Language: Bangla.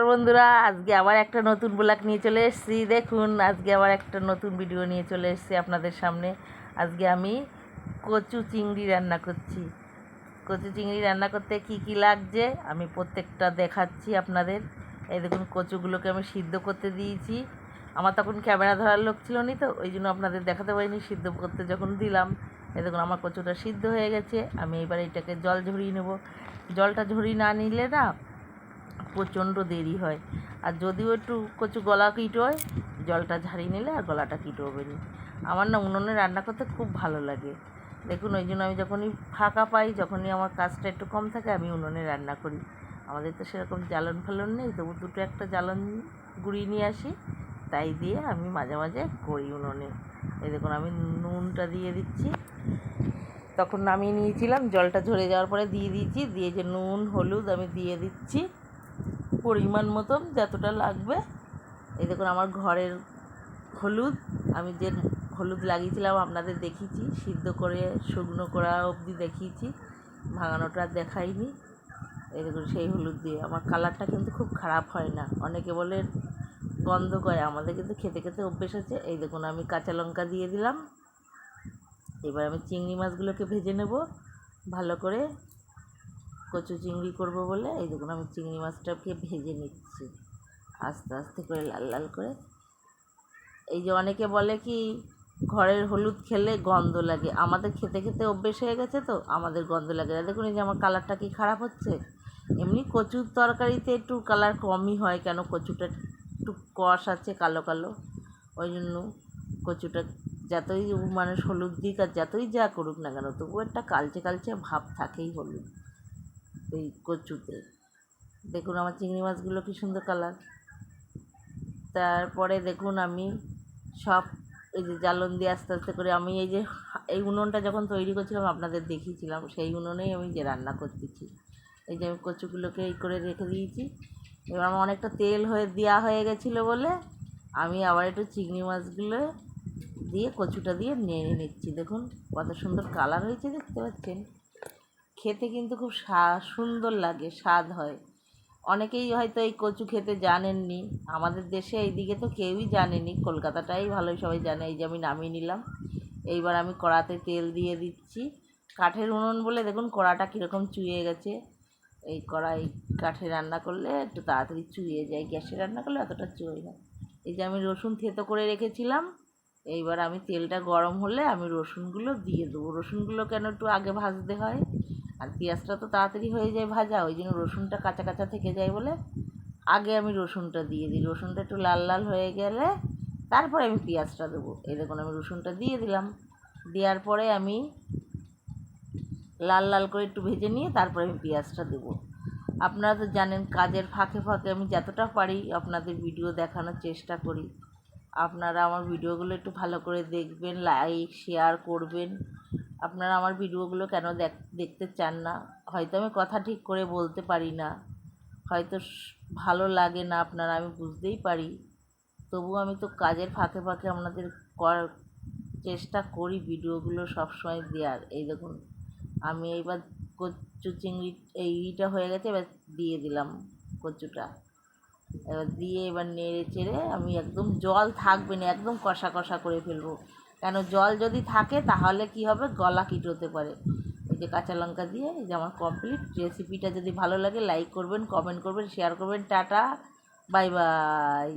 বন্ধুরা, আজকে আবার একটা নতুন ব্লগ নিয়ে চলে এসেছি। দেখুন, আজকে আবার একটা নতুন ভিডিও নিয়ে চলে এসেছি আপনাদের সামনে। আজকে আমি কচু চিংড়ি রান্না করছি। কচু চিংড়ি রান্না করতে কি কি লাগছে আমি প্রত্যেকটা দেখাচ্ছি আপনাদের। এই দেখুন, কচুগুলোকে আমি সিদ্ধ করতে দিয়েছি। আমার তখন ক্যামেরা ধরার লোক ছিল নি তো, ওই জন্য আপনাদের দেখাতে পারিনি, সিদ্ধ করতে যখন দিলাম। এ দেখুন, আমার কচুটা সিদ্ধ হয়ে গেছে। আমি এবার এটাকে জল ঝরিয়ে নেব। জলটা ঝরিয়ে না নিলে না প্রচণ্ড দেরি হয়। আর যদিও একটু কচু গলা কিট হয়, জলটা ঝারিয়ে নিলে আর গলাটা কিট হবে না। আমার না উনুনে রান্না করতে খুব ভালো লাগে। দেখুন, ওই জন্য আমি যখনই ফাঁকা পাই, যখনই আমার কাজটা একটু কম থাকে, আমি উনুনে রান্না করি। আমাদের তো সেরকম জ্বালন ফালন নেই, তবু দুটো একটা জ্বালন গুঁড়িয়ে নিয়ে আসি। তাই দিয়ে আমি মাঝে মাঝে করি উনুনে। এই দেখুন, আমি নুনটা দিয়ে দিচ্ছি। তখন নামিয়ে নিয়েছিলাম, জলটা ঝরে যাওয়ার পরে দিয়ে দিয়েছি। দিয়ে যে নুন, হলুদ আমি দিয়ে দিচ্ছি। পরিমাণ মতন যতটা লাগবে। এই দেখুন, আমার ঘরের হলুদ। আমি যে হলুদ লাগিয়েছিলাম, আপনাদের দেখিয়েছি। সিদ্ধ করে, শুকনো করা অবধি দেখিয়েছি। ভাঙানোটা দেখাইনি। এই দেখুন, সেই হলুদ দিয়ে। আমার কালারটা কিন্তু খুব খারাপ হয় না। অনেকে বলে গন্ধ করে, আমাদের কিন্তু খেতে খেতে অভ্যেস আছে। এই দেখুন, আমি কাঁচা লঙ্কা দিয়ে দিলাম। এবার আমি চিংড়ি মাছগুলোকে ভেজে নেব ভালো করে। কচু চিংড়ি করব বলে, এই দেখুন আমি চিংড়ি মাছটাকে ভেজে নিচ্ছি। আস্তে আস্তে করে লাল লাল করে। এই যে অনেকে বলে কি, ঘরের হলুদ খেলে গন্ধ লাগে। আমাদের খেতে খেতে অভ্যেস হয়ে গেছে তো, আমাদের গন্ধ লাগে না। দেখুন এই যে আমার কালারটা কি খারাপ হচ্ছে। এমনি কচুর তরকারিতে একটু কালার কমই হয় কেন? কচুটা একটু কষ আছে কালো কালো। ওই জন্য কচুটা যতই মানুষ হলুদ দিক আর যতই যা করুক না কেন, তবু একটা কালচে কালচে ভাব থাকেই হলুদ। এই কচুতে। দেখুন আমার চিংড়ি মাছগুলো কী সুন্দর কালার। তারপরে দেখুন আমি সব এই যে জ্বালন দিয়ে আস্তে আস্তে করে আমি এই যে এই উনুনটা যখন তৈরি করছিলাম, আপনাদের দেখিয়েছিলাম, সেই উনুনেই আমি যে রান্না করতেছি। এই যে আমি কচুগুলোকে এই করে রেখে দিয়েছি। এবার আমার অনেকটা তেল হয়ে, দেওয়া হয়ে গেছিল বলে আমি আবার একটু চিংড়ি মাছগুলো দিয়ে কচুটা দিয়ে নেড়ে নিচ্ছি। দেখুন কত সুন্দর কালার হয়েছে দেখতে পাচ্ছেন। খেতে কিন্তু খুব সুন্দর লাগে, স্বাদ হয়। অনেকেই হয়তো এই কচু খেতে জানেননি। আমাদের দেশে এইদিকে তো কেউই জানেনি। কলকাতাটাই ভালোই সবাই জানে। এই যে আমি নামিয়ে নিলাম। এইবার আমি কড়াতে তেল দিয়ে দিচ্ছি। কাঠের উনুন বলে দেখুন কড়াটা কীরকম চুয়ে গেছে। এই কড়াই কাঠে রান্না করলে একটু তাড়াতাড়ি চুয়ে যায়। গ্যাসে রান্না করলে অতটা চুয়ে না। এই যে আমি রসুন থেতো করে রেখেছিলাম। এইবার আমি তেলটা গরম হলে আমি রসুনগুলো দিয়ে দেবো। রসুনগুলো কেন একটু আগে ভাজতে হয়? আর পেঁয়াজটা তো তাড়াতাড়ি হয়ে যায় ভাজা, ওই জন্য রসুনটা কাঁচা কাঁচা থেকে যায় বলে আগে আমি রসুনটা দিয়ে দিই। রসুনটা একটু লাল লাল হয়ে গেলে তারপরে আমি পেঁয়াজটা দেবো। এই দেখুন, আমি রসুনটা দিয়ে দিলাম। দেওয়ার পরে আমি লাল লাল করে একটু ভেজে নিয়ে তারপরে আমি পেঁয়াজটা দেবো। আপনারা তো জানেন, কাজের ফাঁকে ফাঁকে আমি যতটা পারি আপনাদের ভিডিও দেখানোর চেষ্টা করি। আপনারা আমার ভিডিওগুলো একটু ভালো করে দেখবেন, লাইক, শেয়ার করবেন। আপনারা আমার ভিডিওগুলো কেন দেখ দেখতে চান না? হয়তো আমি কথা ঠিক করে বলতে পারি না। হয়তো ভালো লাগে না আপনারা, আমি বুঝতেই পারি। তবু আমি তো কাজের ফাঁকে ফাঁকে আপনাদের করার চেষ্টা করি ভিডিওগুলো সবসময় দেওয়ার এই দেখুন, আমি এইবার কচু চিংড়ি এইটা হয়ে গেছে, এবার দিয়ে দিলাম কচুটা। এবার দিয়ে এবার নেড়ে চেড়ে আমি একদম জল থাকবে না, একদম কষা কষা করে ফেলব। কেন জল যদি থাকে তাহলে কি হবে? গলা কিট হতে পারে। এই যে কাঁচা লঙ্কা দিয়ে এই যে আমার কমপ্লিট রেসিপিটা যদি ভালো লাগে লাইক করবেন কমেন্ট করবেন শেয়ার করবেন, টাটা বাই বাই